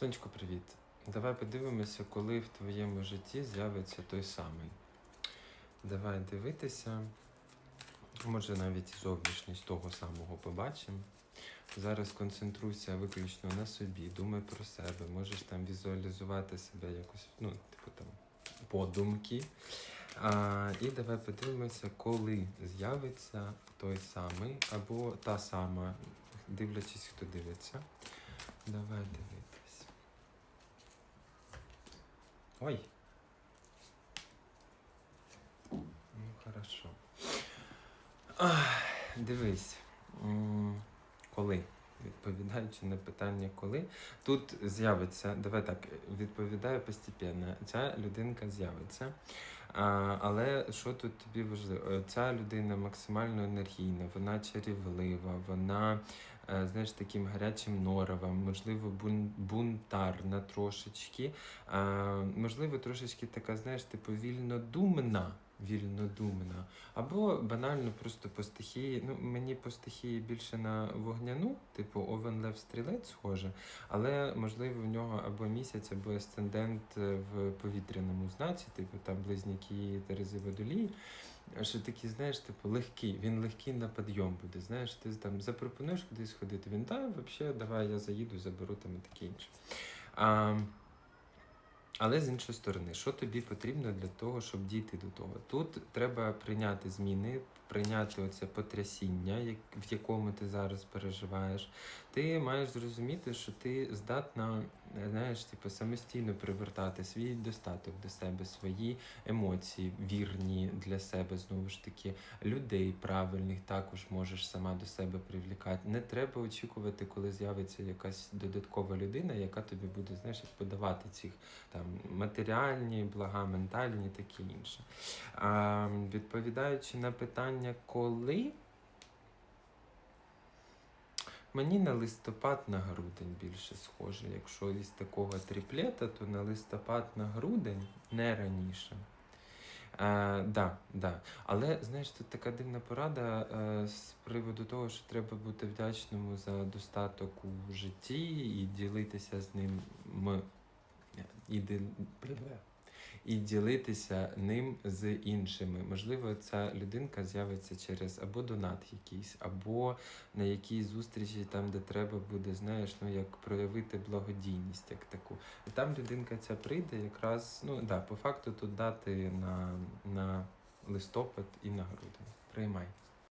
Сонечко, привіт. Давай подивимося, коли в твоєму житті з'явиться той самий. Давай дивитися. Може навіть зовнішність того самого побачимо. Зараз концентруйся виключно на собі, думай про себе, можеш там візуалізувати себе якось, ну, типу там, подумки. А, і давай подивимося, коли з'явиться той самий або та сама, дивлячись, хто дивиться. Давай дивитись. Ой. Ну, хорошо. Ах, дивись. Коли? Відповідаючи на питання коли. Тут з'явиться, давай так, відповідаю постепенно. Ця людинка з'явиться. Але що тут тобі важливо? Е, Ця людина максимально енергійна, вона чарівлива, вона, е, знаєш, таким гарячим норовом, можливо, бун, бунтарна трошечки. Можливо, трошечки така, знаєш, типу вільнодумна. Вільнодумна. Або банально просто по стихії. Ну, мені по стихії більше на вогняну, типу Овен Лев Стрілець схоже, але можливо в нього або місяць, або асцендент е, в повітряному знаці, типу там близнюки Терези Водолії. Що такі, знаєш, типу, легкий, він легкий на підйом буде. Знаєш, ти там запропонуєш кудись ходити. Він так, взагалі, давай я заїду, заберу там і таке інше. А, але з іншої сторони, що тобі потрібно для того, щоб дійти до того? Тут треба прийняти зміни, прийняти оце потрясіння, в якому ти зараз переживаєш. Ти маєш зрозуміти, що ти здатна, знаєш, типу, самостійно привертати свій достаток до себе, свої емоції, вірні для себе, знову ж таки, людей правильних також можеш сама до себе привлікати. Не треба очікувати, коли з'явиться якась додаткова людина, яка тобі буде, знаєш, подавати цих там матеріальні, блага, ментальні, таке інше. А, відповідаючи на питання, коли. Мені на листопад на грудень більше схоже. Якщо із такого тріплета, то на листопад на грудень не раніше. Е, да, да. Але знаєш, тут така дивна порада е, з приводу того, що треба бути вдячному за достаток у житті і ділитися з ним і, і ділитися ним з іншими. Можливо, ця людинка з'явиться через або донат якийсь, або на якійсь зустрічі, там, де треба буде, знаєш, ну як проявити благодійність, як таку. І там людинка ця прийде, якраз, ну да, по факту тут дати на, на листопад і на грудень. Приймай.